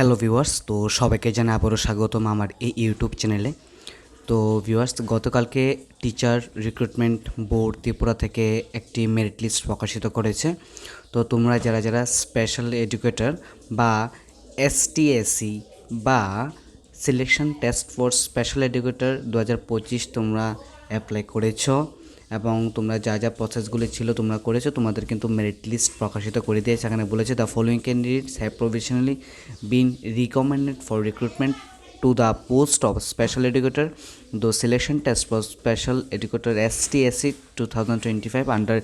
Hello viewers, তো সবাইকে জানাই আবারও স্বাগতম আমার এই ইউটিউব চ্যানেলে। তো ভিউয়ার্স, গতকালকে টিচার রিক্রুটমেন্ট বোর্ড ত্রিপুরা থেকে একটি মেরিট লিস্ট প্রকাশিত করেছে। তো তোমরা যারা যারা স্পেশাল এডুকেটর বা এসটিএসসি বা selection test for special educator দু হাজার পঁচিশ তোমরা অ্যাপ্লাই করেছ এবং তোমরা যা যা প্রসেসগুলি ছিল তোমরা করেছ, তোমাদের কিন্তু মেরিট লিস্ট প্রকাশিত করে দিয়েছে। এখানে বলেছে the following candidates have provisionally been recommended for recruitment to the post of special educator the selection test for special educator S T S C two thousand twenty five under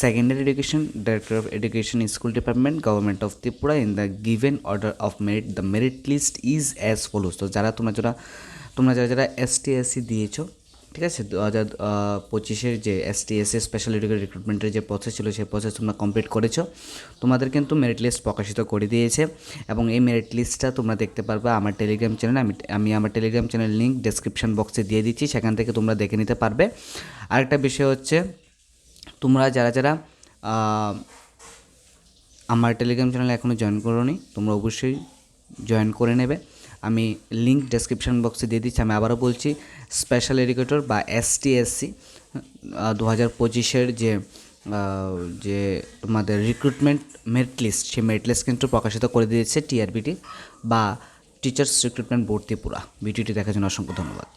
secondary education director of education school department government of Tripura in the given order of merit the merit list is as follows তো যারা তোমরা যারা তোমরা যারা যারা S T S C দিয়েছ ঠিক আছে দু হাজার পঁচিশের যে এসটিএসসি স্পেশাল এডুকেট রিক্রুটমেন্টের যে প্রসেস ছিল, সেই প্রসেস তোমরা কমপ্লিট করেছ। তোমাদের কিন্তু মেরিট লিস্ট প্রকাশিত করে দিয়েছে এবং এই মেরিট লিস্টটা তোমরা দেখতে পারবে আমার টেলিগ্রাম চ্যানেল আমি আমি আমার টেলিগ্রাম চ্যানেল লিঙ্ক ডেসক্রিপশন বক্সে দিয়ে দিচ্ছি, সেখান থেকে তোমরা দেখে নিতে পারবে। আরেকটা বিষয় হচ্ছে, তোমরা যারা যারা আমার টেলিগ্রাম চ্যানেলে এখনও জয়েন করোনি, তোমরা অবশ্যই জয়েন করে নেবে। আমি লিঙ্ক ডেসক্রিপশান বক্সে দিয়ে দিচ্ছি, আমি আবারও বলছি স্পেশাল এডুকেটর বা এস টি এসসি দু হাজার পঁচিশের যে যে তোমাদের রিক্রুটমেন্ট মেরিট লিস্ট সেই মেরিট লিস্ট কিন্তু প্রকাশিত করে দিয়েছে টিআরবিটি বা টিচার্স রিক্রুটমেন্ট বোর্ড ত্রিপুরা। ভিডিওটি দেখার জন্য অসংখ্য ধন্যবাদ।